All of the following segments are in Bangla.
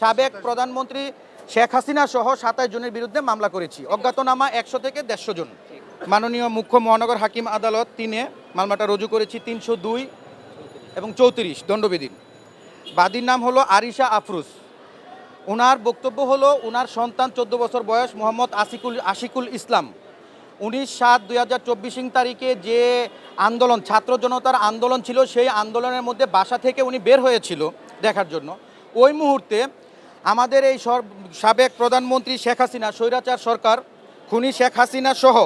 সাবেক প্রধানমন্ত্রী শেখ হাসিনা সহ সাতাশ জনের বিরুদ্ধে মামলা করেছি। অজ্ঞাতনামা একশো থেকে দেড়শো জন। মাননীয় মুখ্য মহানগর হাকিম আদালত তিনে মামলাটা রুজু করেছি তিনশো দুই এবং চৌত্রিশ দণ্ডবিধি। বাদীর নাম হলো আরিশা আফরুজ। ওনার বক্তব্য হলো ওনার সন্তান চোদ্দ বছর বয়স মোহাম্মদ আশিকুল আশিকুল ইসলাম। উনিশ সাত দুই হাজার চব্বিশ তারিখে যে আন্দোলন, ছাত্র জনতার আন্দোলন ছিল, সেই আন্দোলনের মধ্যে বাসা থেকে উনি বের হয়েছিল দেখার জন্য। ওই মুহূর্তে আমাদের এই সাবেক প্রধানমন্ত্রী শেখ হাসিনা, স্বৈরাচার সরকার, খুনি শেখ হাসিনা সহ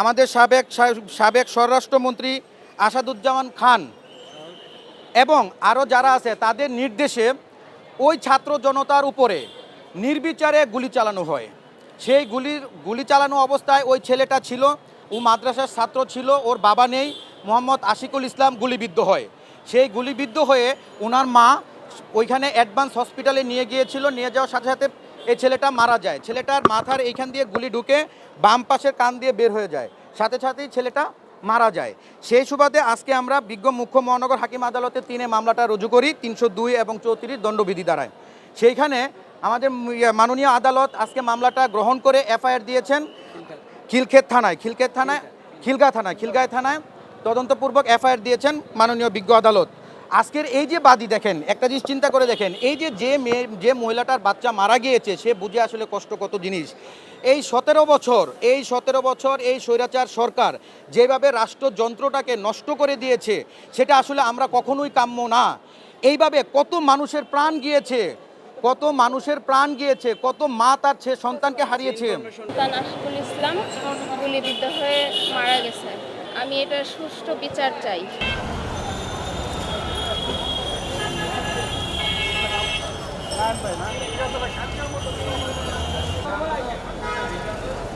আমাদের সাবেক সাবেক স্বরাষ্ট্রমন্ত্রী আসাদুজ্জামান খান এবং আরও যারা আছে, তাদের নির্দেশে ওই ছাত্র জনতার উপরে নির্বিচারে গুলি চালানো হয়। সেই গুলির গুলি চালানো অবস্থায় ওই ছেলেটা ছিল, ও মাদ্রাসার ছাত্র ছিল, ওর বাবা নেই, মোহাম্মদ আশিকুল ইসলাম গুলিবিদ্ধ হয়। সেই গুলিবিদ্ধ হয়ে ওনার মা ওইখানে অ্যাডভান্স হসপিটালে নিয়ে গিয়েছিল নিয়ে যাওয়ার সাথে সাথে এই ছেলেটা মারা যায়। ছেলেটার মাথার এইখান দিয়ে গুলি ঢুকে বাম পাশের কান দিয়ে বের হয়ে যায়। সাথে সাথেই ছেলেটা মারা যায়। সেই সুবাদে আজকে আমরা বিজ্ঞ মুখ্য মহানগর হাকিম আদালতে তিনে মামলাটা রুজু করি তিনশো দুই এবং চৌত্রিশ দণ্ডবিধি দ্বারায়। সেইখানে আমাদের ইয়ে, মাননীয় আদালত আজকে মামলাটা গ্রহণ করে এফআইআর দিয়েছেন খিলক্ষেত থানায়। খিলক্ষেত থানায় খিলগা থানায়। খিলগায় থানায় তদন্তপূর্বক এফআইআর দিয়েছেন মাননীয় বিজ্ঞ আদালত। আজকের এই যে বাদী দেখেন, একটা জিনিস চিন্তা করে দেখেন, এই যে যে মেয়ে, যে মহিলাটার বাচ্চা মারা গিয়েছে, সে বুঝে আসলে কষ্ট কত জিনিস। এই সতেরো বছর, এই সতেরো বছর এই স্বৈরাচার সরকার যেভাবে রাষ্ট্রযন্ত্রটাকে নষ্ট করে দিয়েছে, সেটা আসলে আমরা কখনোই কাম্য না। এইভাবে কত মানুষের প্রাণ গিয়েছে, কত মানুষের প্রাণ গিয়েছে, কত মা তার ছে সন্তানকে হারিয়েছে। ইসলাম হয়ে মারা গেছে। আমি এটা সুষ্ঠু বিচার চাই। অবিলম্বে